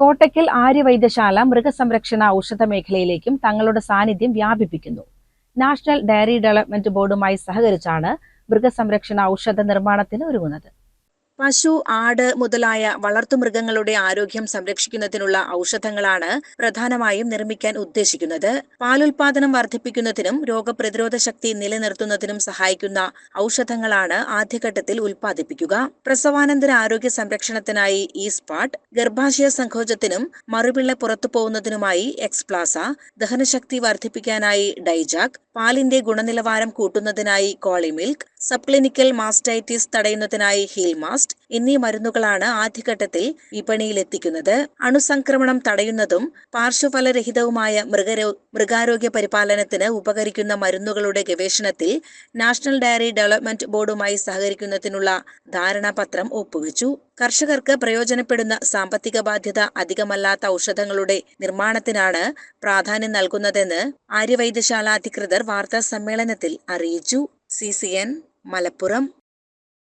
കോട്ടയ്ക്കൽ ആര്യവൈദ്യശാല മൃഗസംരക്ഷണ ഔഷധ മേഖലയിലേക്കും തങ്ങളുടെ സാന്നിധ്യം വ്യാപിപ്പിക്കുന്നു. നാഷണൽ ഡയറി ഡെവലപ്മെന്റ് ബോർഡുമായി സഹകരിച്ചാണ് മൃഗസംരക്ഷണ ഔഷധ നിർമ്മാണത്തിന് ഒരുങ്ങുന്നത്. പശു ആട് മുതലായ വളർത്തുമൃഗങ്ങളുടെ ആരോഗ്യം സംരക്ഷിക്കുന്നതിനുള്ള ഔഷധങ്ങളാണ് പ്രധാനമായും നിർമ്മിക്കാൻ ഉദ്ദേശിക്കുന്നത്. പാലുൽപാദനം വർദ്ധിപ്പിക്കുന്നതിനും രോഗപ്രതിരോധ ശക്തി നിലനിർത്തുന്നതിനും സഹായിക്കുന്ന ഔഷധങ്ങളാണ് ആദ്യഘട്ടത്തിൽ ഉൽപ്പാദിപ്പിക്കുക. പ്രസവാനന്തര ആരോഗ്യ സംരക്ഷണത്തിനായി ഈ സ്പാട്ട് ഗർഭാശയ സങ്കോചത്തിനും മറുപിള്ള പുറത്തു പോകുന്നതിനുമായി എക്സ്പ്ലാസ ദഹനശക്തി വർദ്ധിപ്പിക്കാനായി ഡൈജാക് പാലിന്റെ ഗുണനിലവാരം കൂട്ടുന്നതിനായി കോളിമിൽക്ക് സബ് ക്ലിനിക്കൽ മാസ്റ്റൈറ്റിസ് തടയുന്നതിനായി ഹീൽമാസ്റ്റ് എന്നീ മരുന്നുകളാണ് ആദ്യഘട്ടത്തിൽ വിപണിയിലെത്തിക്കുന്നത്. അണുസംക്രമണം തടയുന്നതും പാർശ്വഫലരഹിതവുമായ മൃഗരോ മൃഗാരോഗ്യ പരിപാലനത്തിന് ഉപകരിക്കുന്ന മരുന്നുകളുടെ ഗവേഷണത്തിൽ നാഷണൽ ഡയറി ഡെവലപ്മെന്റ് ബോർഡുമായി സഹകരിക്കുന്നതിനുള്ള ധാരണാപത്രം ഒപ്പുവെച്ചു. കർഷകർക്ക് പ്രയോജനപ്പെടുന്ന സാമ്പത്തിക ബാധ്യത അധികമല്ലാത്ത ഔഷധങ്ങളുടെ നിർമ്മാണത്തിനാണ് പ്രാധാന്യം നൽകുന്നതെന്ന് ആര്യവൈദ്യശാല അധികൃതർ വാർത്താ സമ്മേളനത്തിൽ അറിയിച്ചു. സി മലപ്പുറം.